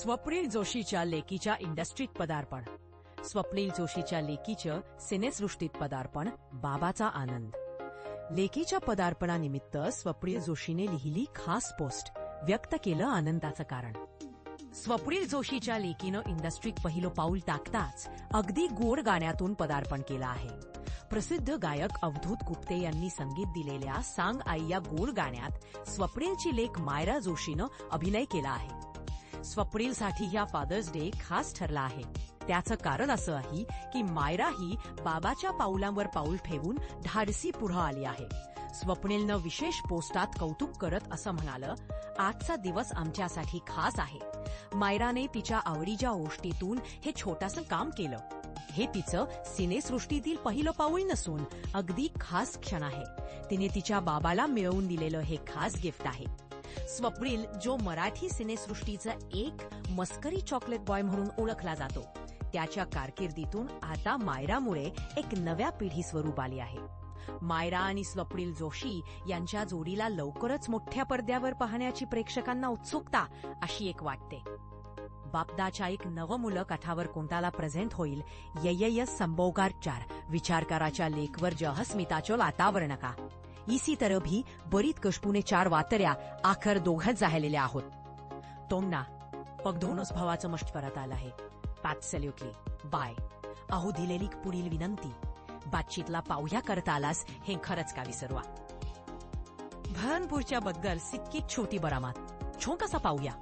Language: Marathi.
स्वप्नील जोशीच्या लेकीच्या इंडस्ट्रीत पदार्पण. स्वप्नील जोशीच्या लेकीचं सिनेसृष्टीत पदार्पण बाबाचा आनंद. लेकीच्या पदार्पणानिमित्त स्वप्नील जोशीने लिहिली खास पोस्ट व्यक्त केलं आनंदाचं कारण. स्वप्नील जोशीच्या लेकीनं इंडस्ट्रीत पहिलं पाऊल टाकताच अगदी गोड गाण्यातून पदार्पण केलं आहे. प्रसिद्ध गायक अवधूत गुप्ते यांनी संगीत दिलेल्या सांग आई या गोड गाण्यात स्वप्नीलची लेख मायरा जोशीनं अभिनय केला आहे. स्वप्नीलसाठी ह्या फादर्स डे खास ठरला आहे. त्याचं कारण असं आहे की मायरा ही बाबाच्या पाऊलांवर पाऊल ठेवून धाडसी पुढं आली आहे. स्वप्नीलनं विशेष पोस्टात कौतुक करत असं म्हणालं आजचा दिवस आमच्यासाठी खास आहे. मायराने तिच्या आवडीच्या गोष्टीतून हे छोटंसं काम केलं. हे तिचं सिनेसृष्टीतील पहिलं पाऊल नसून अगदी खास क्षण आहे. तिने तिच्या बाबाला मिळवून दिलेलं हे खास गिफ्ट आहे. स्वप्नील जो मराठी सिनेसृष्टीचा एक मस्करी चॉकलेट बॉय म्हणून ओळखला जातो. त्याच्या कारकिर्दीतून आता मायरामुळे एक नव्या पिढी स्वरूप आली आहे. मायरा आणि स्वप्नील जोशी यांच्या जोडीला लवकरच मोठ्या पडद्यावर पाहण्याची प्रेक्षकांना उत्सुकता अशी एक वाटते. बापदाच्या एक नवमुलं कथावर कोणताला प्रेझेंट होईल? ययय संभोगार चार. विचारकाराच्या लेखवर जहस्मिताचो वातावरण का? इसी तरह भी बरीत कशपूने चार वातऱ्या आखर दोघच झालेल्या आहोत. तोंगना पग दोनच भावाचं मष्ट परत आलं आहे. पॅट सॅल्युटली बाय. अहो दिलेली पुढील विनंती. बातचीतला पाहुया करता आलास हे खरंच का विसरवा? भरणपूरच्या बद्दल सिक्की छोटी बरामात. छो कसा पाहूया